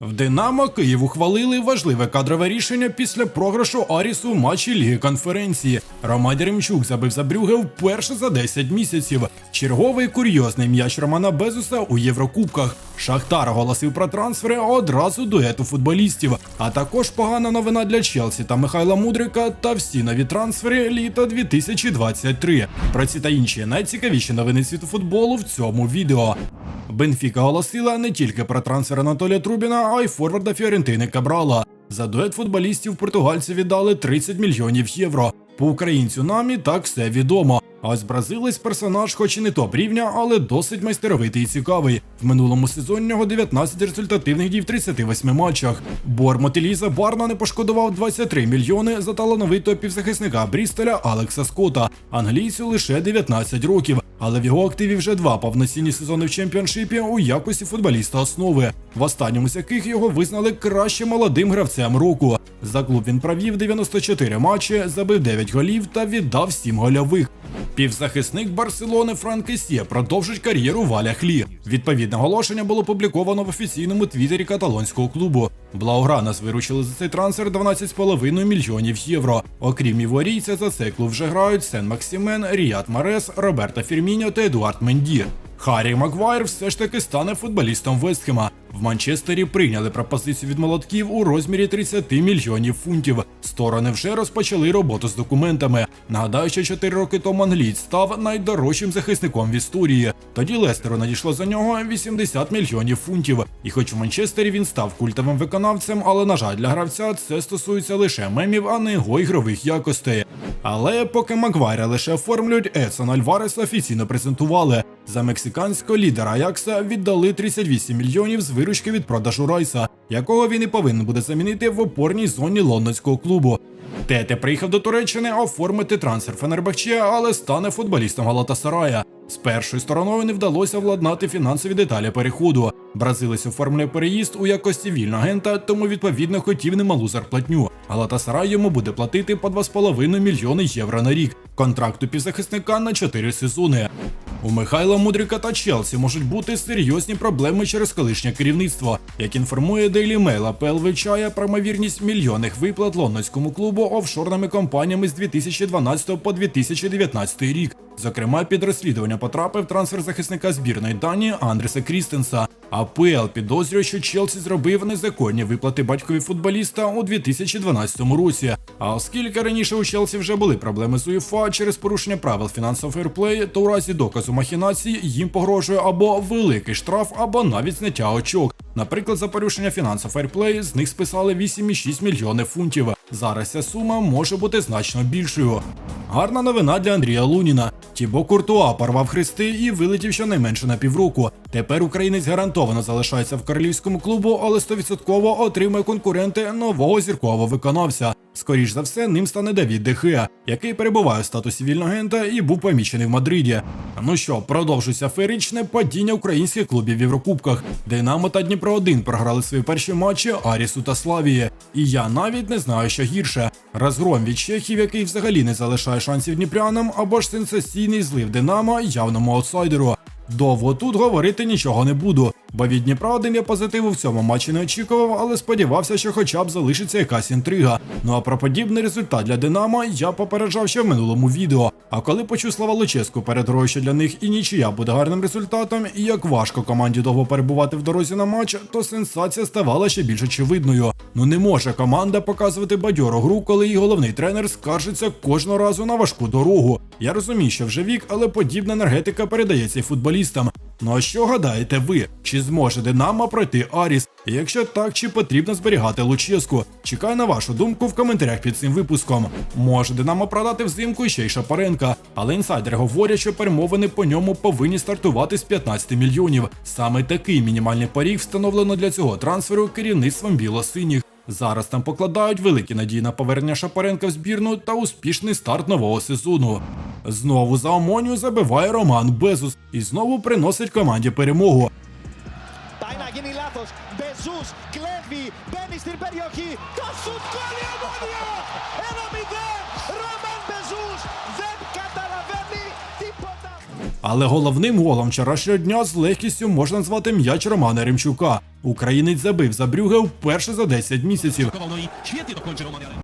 В Динамо Київ ухвалили важливе кадрове рішення після програшу Арісу в матчі Ліги конференції. Роман Ремчук забив за Брюге вперше за 10 місяців. Черговий курйозний м'яч Романа Безуса у Єврокубках. Шахтар оголосив про трансфери одразу дуету футболістів. А також погана новина для Челсі та Михайла Мудрика та всі нові трансфери літа 2023. Про ці та інші найцікавіші новини світу футболу в цьому відео. Бенфіка оголосила не тільки про трансфер Анатолія Трубіна, а й форварда Фіорентини Кабрала. За дует футболістів португальці віддали 30 мільйонів євро. По українцю нам і так все відомо. А ось бразилець персонаж, хоч і не топ рівня, але досить майстеровитий і цікавий. В минулому сезоні нього 19 результативних дій в 38 матчах. Бормот Еліза Барна не пошкодував 23 мільйони за талановитого півзахисника Брістоля Алекса Скотта. Англійцю лише 19 років. Але в його активі вже два повноцінні сезони в чемпіоншипі у якості футболіста основи, в останньому з яких його визнали краще молодим гравцем року. За клуб він провів 94 матчі, забив 9 голів та віддав 7 гольових. Півзахисник Барселони Франк Кесє продовжить кар'єру в Аляхлі. Відповідне оголошення було опубліковано в офіційному твіттері каталонського клубу. Блаугранас виручили за цей трансфер 12,5 мільйонів євро. Окрім іворійця, за цей клуб вже грають Сен Максимен, Ріат Марес, Роберта Фірміньо та Едуард Менді. Харі Маквайр все ж таки стане футболістом Вестхема. В Манчестері прийняли пропозицію від молотків у розмірі 30 мільйонів фунтів. Сторони вже розпочали роботу з документами. Нагадаю, що 4 роки тому англієць став найдорожчим захисником в історії. Тоді Лестеру надійшло за нього 80 мільйонів фунтів. І хоч в Манчестері він став культовим виконавцем, але на жаль для гравця це стосується лише мемів, а не його ігрових якостей. Але поки Магвайра лише оформлюють, Едсон Альварес офіційно презентували. За мексиканського лідера Аякса віддали 38 мільйонів з виручки від продажу Райса, якого він і повинен буде замінити в опорній зоні лондонського клубу. Тете приїхав до Туреччини оформити трансфер Фенербахче, але стане футболістом Галатасарая. З першою стороною не вдалося владнати фінансові деталі переходу. Бразилець оформлює переїзд у якості вільного агента, тому відповідно хотів немалу зарплатню. Галатасарай йому буде платити по 2,5 мільйони євро на рік. Контракту півзахисника на 4 сезони. У Михайла Мудрика та Челсі можуть бути серйозні проблеми через колишнє керівництво. Як інформує Daily Mail, АПЛ вивчає про ймовірність мільйонних виплат лондонському клубу офшорними компаніями з 2012 по 2019 рік. Зокрема, під розслідування потрапив трансфер захисника збірної Данії Андреса Крістенса. АПЛ підозрює, що Челсі зробив незаконні виплати батькові футболіста у 2012 році. А оскільки раніше у Челсі вже були проблеми з УЄФА через порушення правил фінансового фейрплею, то у разі доказу махінації їм погрожує або великий штраф, або навіть зняття очок. Наприклад, за порушення фінансового фейрплею з них списали 8,6 мільйони фунтів. Зараз ця сума може бути значно більшою. Гарна новина для Андрія Луніна. Тібо Куртуа порвав хрести і вилетів щонайменше на півроку. Тепер українець гарантовано залишається в королівському клубу, але 100% отримує конкуренти нового зіркового виконавця. Скоріш за все, ним стане Давід Дехеа, який перебуває в статусі вільного агента і був помічений в Мадриді. Ну що, продовжується феєричне падіння українських клубів в Єврокубках. Динамо та Дніпро 1 програли свої перші матчі Арісу та Славії. І я навіть не знаю, що гірше. Розгром від чехів, який взагалі не залишає шансів дніпрянам, або ж сенсаційний злив Динамо явному аутсайдеру. Довго тут говорити нічого не буду, бо від Дніпра один я позитиву в цьому матчі не очікував, але сподівався, що хоча б залишиться якась інтрига. Ну а про подібний результат для Динамо я попереджав ще в минулому відео. А коли почув слова Луческу перед грою, для них і нічия буде гарним результатом, і як важко команді довго перебувати в дорозі на матч, то сенсація ставала ще більш очевидною. Ну не може команда показувати бадьору гру, коли її головний тренер скаржиться кожного разу на важку дорогу. Я розумію, що вже вік, але подібна енергетика передається футболістам. Ну а що гадаєте ви? Чи зможе Динамо пройти Аріс? Якщо так, чи потрібно зберігати Луческу? Чекаю на вашу думку в коментарях під цим випуском. Може Динамо продати взимку ще й Шапаренка, але інсайдери говорять, що перемовини по ньому повинні стартувати з 15 мільйонів. Саме такий мінімальний поріг встановлено для цього трансферу керівництвом біло-синіх. Зараз там покладають великі надії на повернення Шапаренка в збірну та успішний старт нового сезону. Знову за Омонію забиває Роман Безус і знову приносить команді перемогу. Beinahe gehen die Lathos. Jesus, Glevi, Μπαίνει περιοχή. Το σουτ κόλλει Ομόνια! Ένα μηδέν. Роман Μπεζούς δεν καταλαβαίνει τίποτα. Але головним голом вчорашнього дня з легкістю можна назвати м'яч Романа Ремчука. Українець забив за Брюге вперше за 10 місяців. No i świetnie to kończy Roman Jarem.